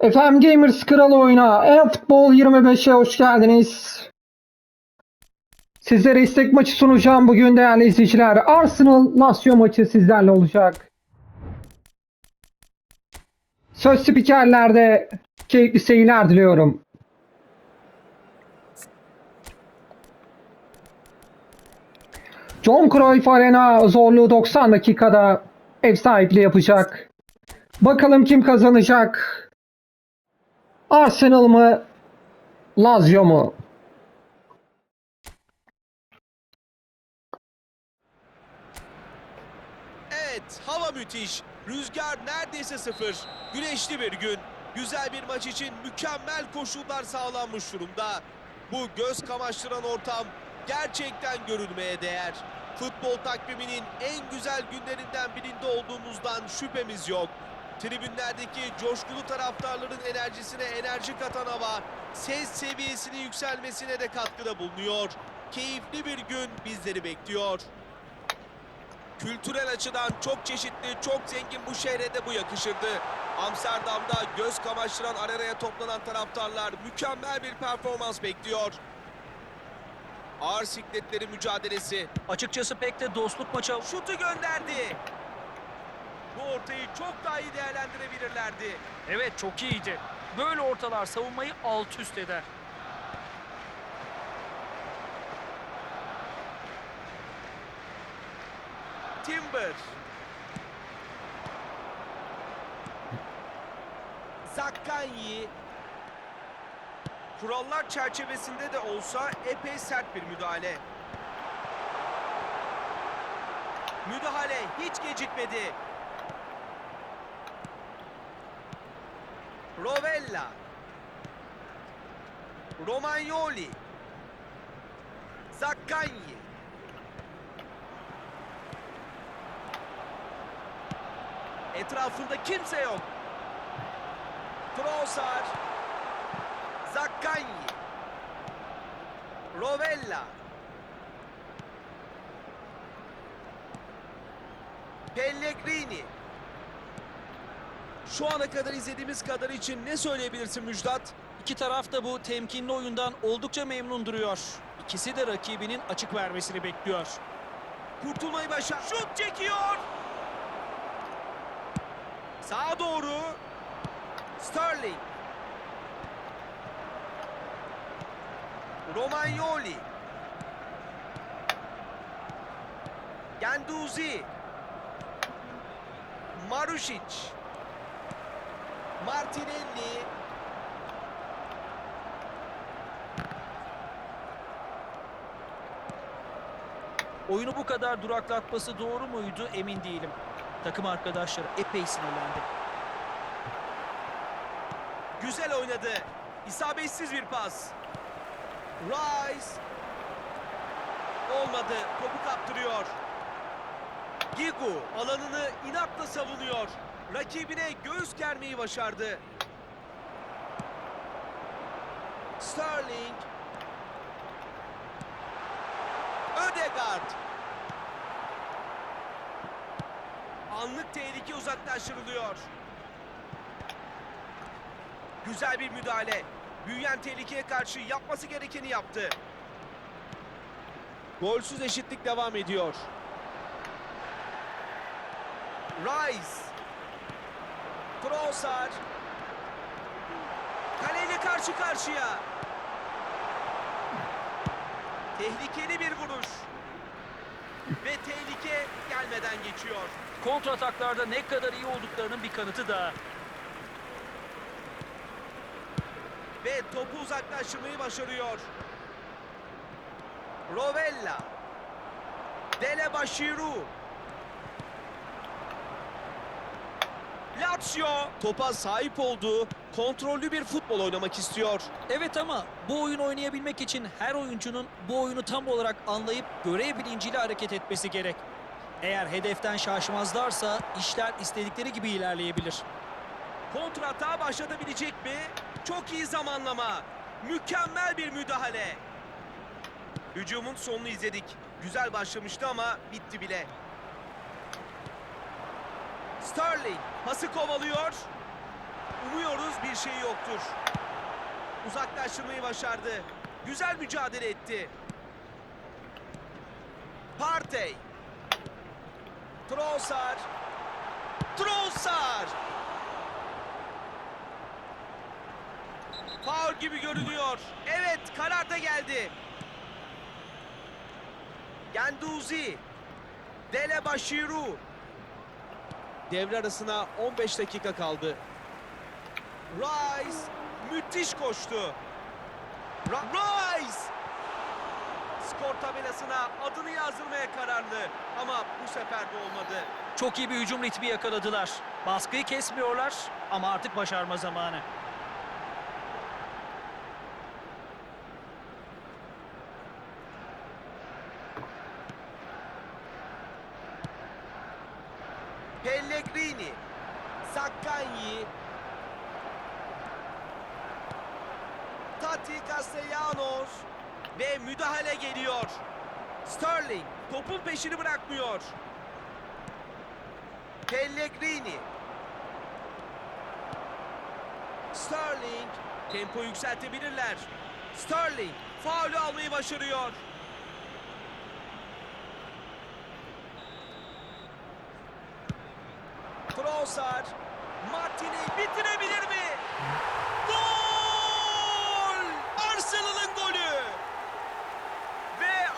Efendim Gamers Kralı oyuna e-futbol 25'e hoş geldiniz. Sizlere istek maçı sunacağım bugün değerli izleyiciler. Arsenal Lazio maçı sizlerle olacak. Söz spikerlerde keyifli seyirler diliyorum. John Cruyff Arena zorluğu 90 dakikada ev sahipliği yapacak. Bakalım kim kazanacak? Arsenal mı? Lazio mu? Evet, hava müthiş. Rüzgar neredeyse sıfır. Güneşli bir gün. Güzel bir maç için mükemmel koşullar sağlanmış durumda. Bu göz kamaştıran ortam gerçekten görülmeye değer. Futbol takviminin en güzel günlerinden birinde olduğumuzdan şüphemiz yok. Tribünlerdeki coşkulu taraftarların enerjisine enerji katan hava, ses seviyesinin yükselmesine de katkıda bulunuyor. Keyifli bir gün bizleri bekliyor. Kültürel açıdan çok çeşitli, çok zengin bu şehre de bu yakışırdı. Amsterdam'da göz kamaştıran arenaya toplanan taraftarlar mükemmel bir performans bekliyor. Ağır sikletleri mücadelesi. Açıkçası pek de dostluk maçı Şutu gönderdi. Bu ortayı çok daha iyi değerlendirebilirlerdi. Evet çok iyiydi. Böyle ortalar savunmayı alt üst eder. Timber. Zakkanyi. Kurallar çerçevesinde de olsa epey sert bir müdahale. Müdahale hiç gecikmedi. Rovella. Romagnoli. Zakkanyi. Etrafında kimse yok. Trossard. Zakkanyi. Rovella. Pellegrini. Şu ana kadar izlediğimiz kadar için ne söyleyebilirsin Müjdat? İki taraf da bu temkinli oyundan oldukça memnun duruyor. İkisi de rakibinin açık vermesini bekliyor. Kurtulmayı başar. Şut çekiyor. Sağa doğru. Sterling. Romagnoli. Genduzi. Marušić. Martinelli. Oyunu bu kadar duraklatması doğru muydu emin değilim. Takım arkadaşları epey sinirlendi. Güzel oynadı. İsabetsiz bir pas. Rice. Olmadı. Topu kaptırıyor. Gigu alanını inatla savunuyor. Rakibine göğüs germeyi başardı. Sterling. Ödegaard. Anlık tehlike uzaklaştırılıyor. Güzel bir müdahale. Büyüyen tehlikeye karşı yapması gerekeni yaptı. Golsüz eşitlik devam ediyor. Rice. Trossard. Kaleyle karşı karşıya. Tehlikeli bir vuruş. Ve tehlike gelmeden geçiyor. Kontra ataklarda ne kadar iyi olduklarının bir kanıtı daha. Ve topu uzaklaştırmayı başarıyor. Rovella. Dele Bashiru. Lazio topa sahip olduğu kontrollü bir futbol oynamak istiyor. Evet ama bu oyun oynayabilmek için her oyuncunun bu oyunu tam olarak anlayıp görev bilinciyle hareket etmesi gerek. Eğer hedeften şaşmazlarsa işler istedikleri gibi ilerleyebilir. Kontratağa başlatabilecek mi? Çok iyi zamanlama. Mükemmel bir müdahale. Hücumun sonunu izledik. Güzel başlamıştı ama bitti bile. Sterling pası kovalıyor. Umuyoruz bir şey yoktur. Uzaklaştırmayı başardı. Güzel mücadele etti. Partey. Trossard. Trossard. Faul gibi görünüyor. Evet karar da geldi. Genduzi. Dele Bashiru. Devre arasına 15 dakika kaldı. Rice müthiş koştu. Ra- Rice skor tabelasına adını yazdırmaya kararlı ama bu sefer de olmadı. Çok iyi bir hücum ritmi yakaladılar. Baskıyı kesmiyorlar ama artık başarma zamanı. Pellegrini, Sakkanyi, Tati Castellanos ve müdahale geliyor. Sterling topun peşini bırakmıyor. Pellegrini. Sterling tempo yükseltebilirler. Sterling faulü almayı başarıyor. Trossard Martin'i bitirebilir mi? Gol! Arsenal'ın golü! Ve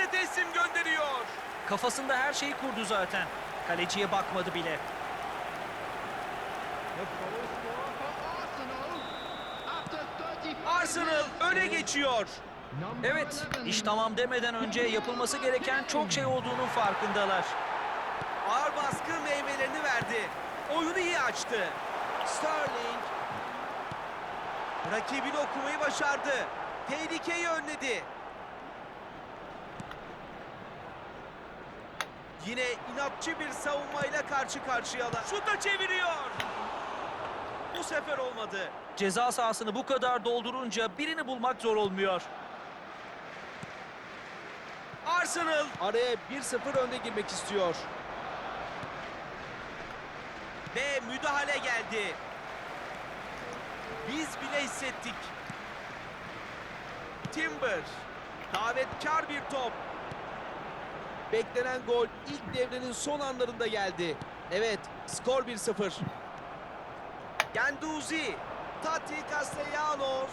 adrese teslim gönderiyor. Kafasında her şeyi kurdu zaten. Kaleciye bakmadı bile. Arsenal after 35 Arsenal öne geçiyor. Evet, 11. iş tamam demeden önce yapılması gereken çok şey olduğunun farkındalar. Ağır baskı meyvelerini verdi. Oyunu iyi açtı. Sterling rakibini okumayı başardı. Tehlikeyi önledi. Yine inatçı bir savunmayla karşı karşıyalar. Şuta çeviriyor. Bu sefer olmadı. Ceza sahasını bu kadar doldurunca birini bulmak zor olmuyor. Arsenal araya 1-0 önde girmek istiyor. Ve müdahale geldi. Biz bile hissettik. Timber. Davetkar bir top. Beklenen gol ilk devrenin son anlarında geldi. Evet, skor 1-0. Genduzi. Tati Castellanos.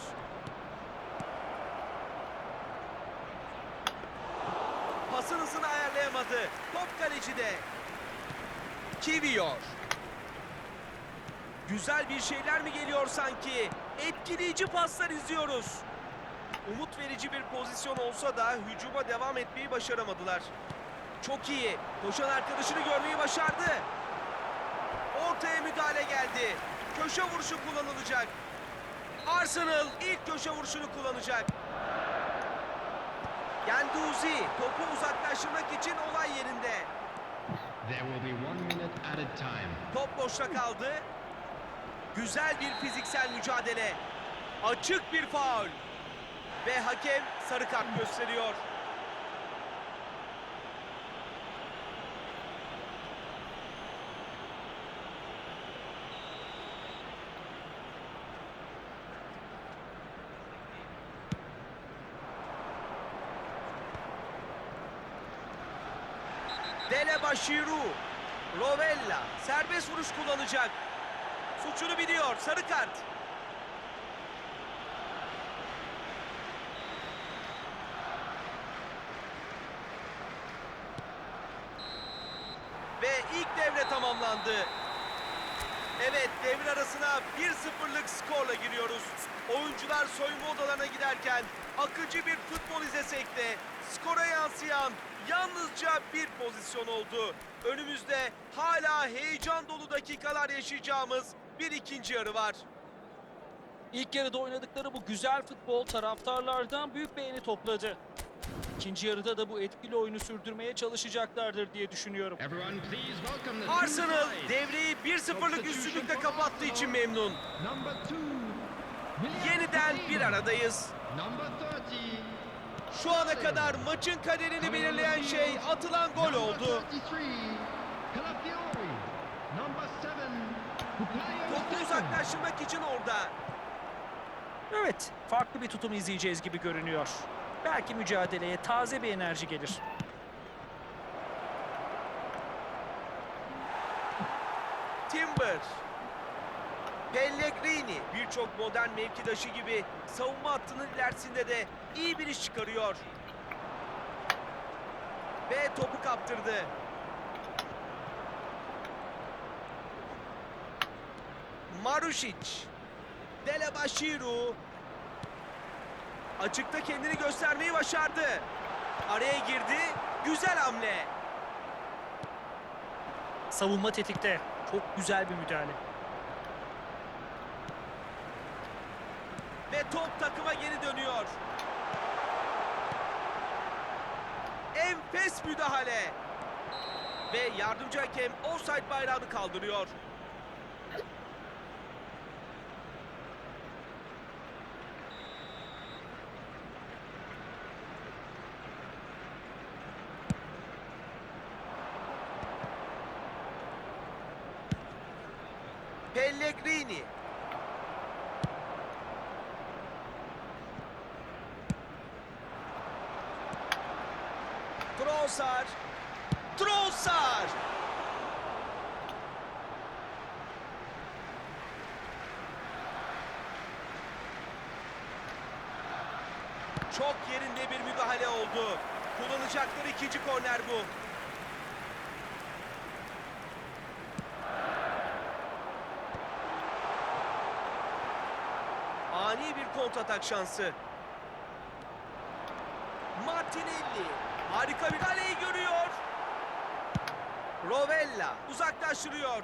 Pasın hızını ayarlayamadı. Top kalecide. Kiviyor. Güzel bir şeyler mi geliyor sanki? Etkileyici paslar izliyoruz. Umut verici bir pozisyon olsa da hücuma devam etmeyi başaramadılar. Çok iyi. Koşan arkadaşını görmeyi başardı. Ortaya müdahale geldi. Köşe vuruşu kullanılacak. Arsenal ilk köşe vuruşunu kullanacak. Genduzi topu uzaklaştırmak için olay yerinde. There will be one minute at a time. Top boşta kaldı. Güzel bir fiziksel mücadele. Açık bir faul. Ve hakem sarı kart gösteriyor. Dele Bashiru. Rovella serbest vuruş kullanacak. Suçunu biliyor. Sarı kart. Ve ilk devre tamamlandı. Devre arasına 1-0'lık skorla giriyoruz. Oyuncular soyunma odalarına giderken akıcı bir futbol izlesek de skora yansıyan yalnızca bir pozisyon oldu. Önümüzde hala heyecan dolu dakikalar yaşayacağımız bir ikinci yarı var. İlk yarıda oynadıkları bu güzel futbol taraftarlardan büyük beğeni topladı. İkinci yarıda da bu etkili oyunu sürdürmeye çalışacaklardır diye düşünüyorum. Arsenal devreyi 1-0'lık üstünlükle kapattığı için memnun. Yeniden bir aradayız. Number 30. Şu ana kadar maçın kaderini belirleyen şey atılan gol oldu. 33. Calafiori. Number seven. Bukayo Topu uzaklaştırmak için orada. Evet, farklı bir tutum izleyeceğiz gibi görünüyor. Belki mücadeleye taze bir enerji gelir. Timber. Pellegrini birçok modern mevkidaşı gibi savunma hattının ilerisinde de iyi bir iş çıkarıyor. Ve topu kaptırdı. Marušić. Delebashiru. Açıkta kendini göstermeyi başardı. Araya girdi. Güzel hamle. Savunma tetikte. Çok güzel bir müdahale. Ve top takıma geri dönüyor. Enfes müdahale. Ve yardımcı hakem offside bayrağını kaldırıyor. Pellegrini. Trossard. Trossard. Çok yerinde bir müdahale oldu. Kullanacakları ikinci korner bu. Ani bir kontratak şansı. Martinelli harika bir kaleyi görüyor. Rovella uzaklaştırıyor.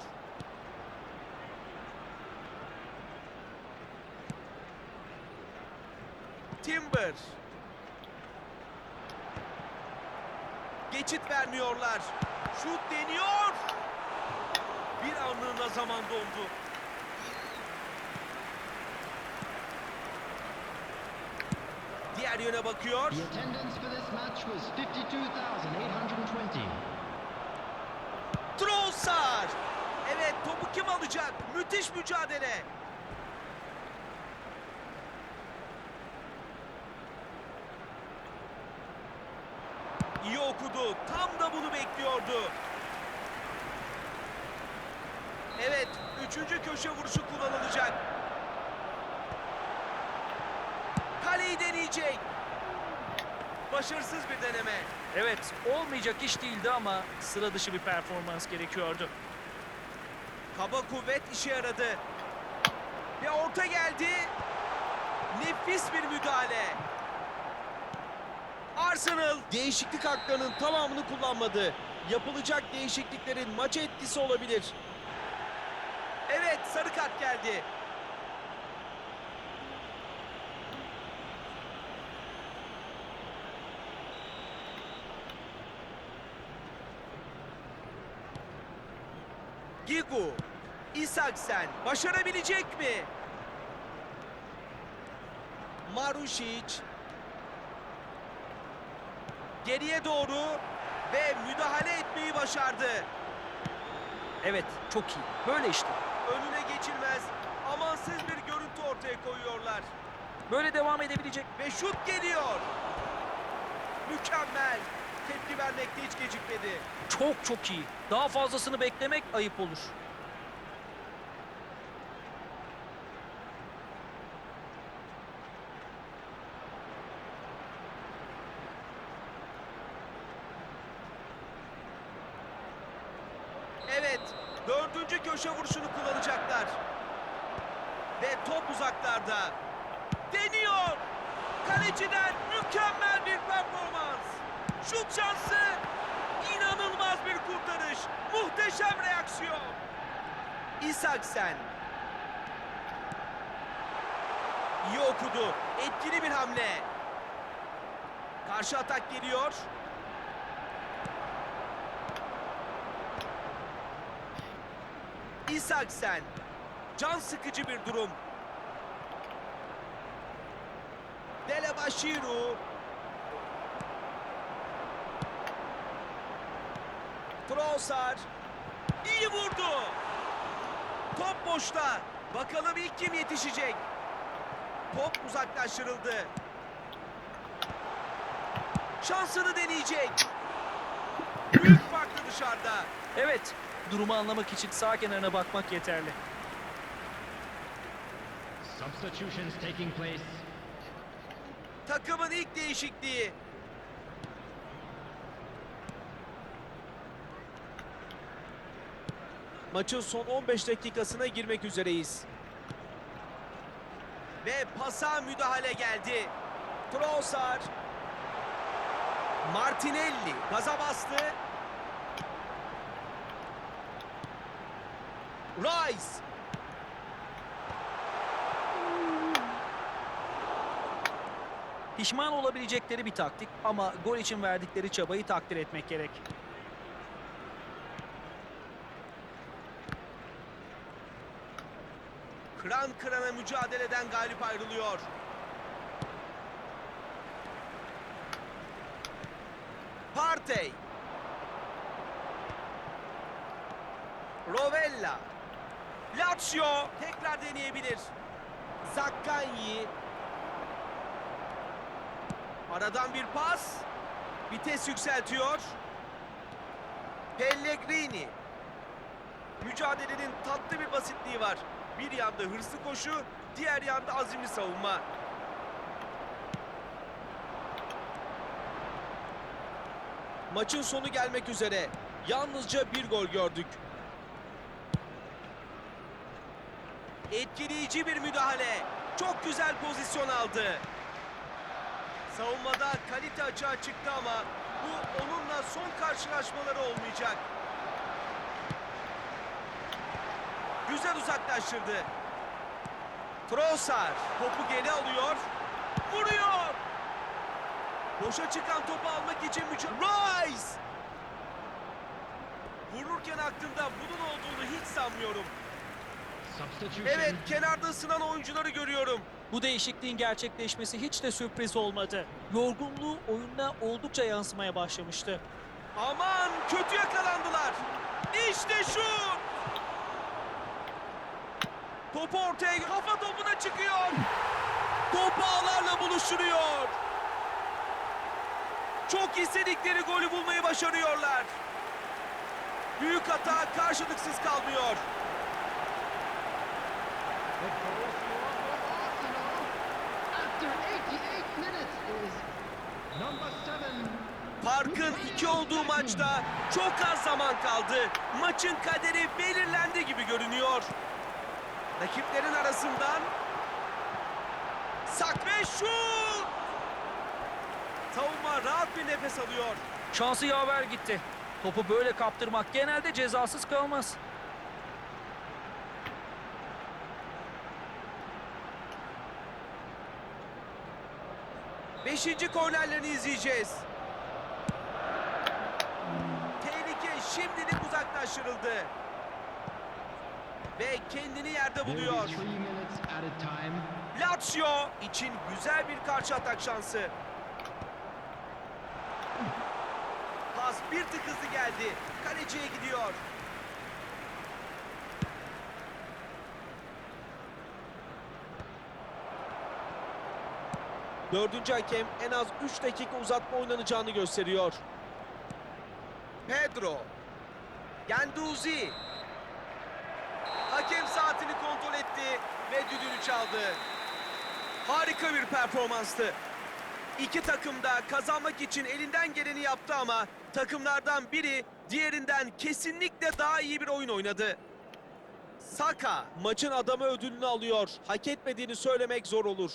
Timber. Geçit vermiyorlar. Şut deniyor. Bir anlığına zaman dondu. Diğer yöne bakıyor. The attendance for this match was 52,820. Trossard. Evet topu kim alacak? Müthiş mücadele. İyi okudu. Tam da bunu bekliyordu. Evet, üçüncü köşe vuruşu kullanılacak. Kaleyi deneyecek. Başarısız bir deneme. Evet, olmayacak iş değildi ama sıra dışı bir performans gerekiyordu. Kaba kuvvet işe yaradı. Ve orta geldi. Nefis bir müdahale. Arsenal değişiklik haklarının tamamını kullanmadı. Yapılacak değişikliklerin maça etkisi olabilir. Evet sarı kart geldi. Gigu, Isaksen başarabilecek mi? Marušić geriye doğru ve müdahale etmeyi başardı. Evet, çok iyi. Böyle işte. Önüne geçilmez, amansız bir görüntü ortaya koyuyorlar. Böyle devam edebilecek. Ve şut geliyor. Mükemmel. Tepki vermekte hiç gecikmedi. Çok çok iyi. Daha fazlasını beklemek ayıp olur. Evet, dördüncü köşe vuruşunu kullanacaklar. Ve top uzaklarda. Deniyor. Kaleciden mükemmel bir performans. Şut şansı. İnanılmaz bir kurtarış. Muhteşem reaksiyon. Isaksen. İyi okudu. Etkili bir hamle. Karşı atak geliyor. Isaksen. Can sıkıcı bir durum. Delebashiru. Trossard. İyi vurdu. Top boşta. Bakalım ilk kim yetişecek? Top uzaklaştırıldı. Şansını deneyecek. Büyük farklı dışarıda. Evet, durumu anlamak için sağ kenarına bakmak yeterli. Substitutions taking place. Takımın ilk değişikliği. Maçın son 15 dakikasına girmek üzereyiz. Ve pasa müdahale geldi. Trossard. Martinelli gaza bastı. Rice. Pişman olabilecekleri bir taktik ama gol için verdikleri çabayı takdir etmek gerek. Kıran kırana mücadeleden galip ayrılıyor. Partey. Rovella. Lazio tekrar deneyebilir. Zakkanyi. Aradan bir pas. Vites yükseltiyor. Pellegrini. Mücadelenin tatlı bir basitliği var. Bir yanda hırslı koşu, diğer yanda azimli savunma. Maçın sonu gelmek üzere. Yalnızca bir gol gördük. Etkileyici bir müdahale. Çok güzel pozisyon aldı. Savunmada kalite açığa çıktı ama bu onunla son karşılaşmaları olmayacak. Güzel uzaklaştırdı. Trossard topu geri alıyor. Vuruyor. Boşa çıkan topu almak için mücadele. Rice! Vururken aklımda bunun olduğunu hiç sanmıyorum. Substitution. Evet kenarda ısınan oyuncuları görüyorum. Bu değişikliğin gerçekleşmesi hiç de sürpriz olmadı. Yorgunluğu oyuna oldukça yansımaya başlamıştı. Aman kötü yakalandılar. İşte şu. Topu ortaya kafa topuna çıkıyor. Top ağlarla buluşturuyor. Çok istedikleri golü bulmayı başarıyorlar. Büyük hata karşılıksız kalmıyor. The goal for Arsenal after 88 minutes is number seven. Farkın iki olduğu maçta çok az zaman kaldı. Maçın kaderi belirlendi gibi görünüyor. Rakiplerin arasından sak ve şut! Savunma rahat bir nefes alıyor. Şansı yaver gitti. Topu böyle kaptırmak genelde cezasız kalmaz. Beşinci kornerlerini izleyeceğiz. Tehlike şimdilik uzaklaştırıldı. Ve kendini yerde buluyor. Lazio için güzel bir karşı atak şansı. Pas bir tık hızlı geldi. Kaleciye gidiyor. Dördüncü hakem en az 3 dakika uzatma oynanacağını gösteriyor. Pedro. Genduzi. Hakem saatini kontrol etti ve düdüğünü çaldı. Harika bir performanstı. İki takım da kazanmak için elinden geleni yaptı ama takımlardan biri diğerinden kesinlikle daha iyi bir oyun oynadı. Saka maçın adamı ödülünü alıyor. Hak etmediğini söylemek zor olur.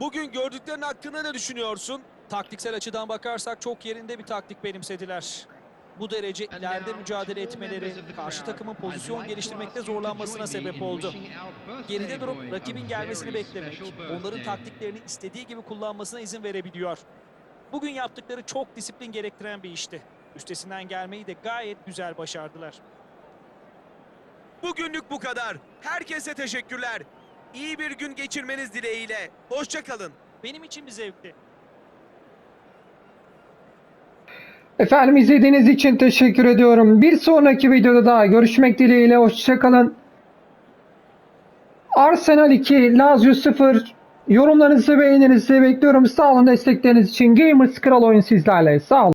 Bugün gördüklerin hakkında ne düşünüyorsun? Taktiksel açıdan bakarsak çok yerinde bir taktik benimsediler. Bu derece ileride mücadele etmeleri karşı takımın pozisyon geliştirmekte zorlanmasına sebep oldu. Geride durup rakibin gelmesini beklemek, onların taktiklerini istediği gibi kullanmasına izin verebiliyor. Bugün yaptıkları çok disiplin gerektiren bir işti. Üstesinden gelmeyi de gayet güzel başardılar. Bugünlük bu kadar. Herkese teşekkürler. İyi bir gün geçirmeniz dileğiyle. Hoşçakalın. Benim için bir zevkti. Efendim izlediğiniz için teşekkür ediyorum. Bir sonraki videoda daha görüşmek dileğiyle. Hoşçakalın. Arsenal 2, Lazio 0. Yorumlarınızı, beğeninizi bekliyorum. Sağ olun destekleriniz için. Gamers Kral Oyun sizlerle. Sağ olun.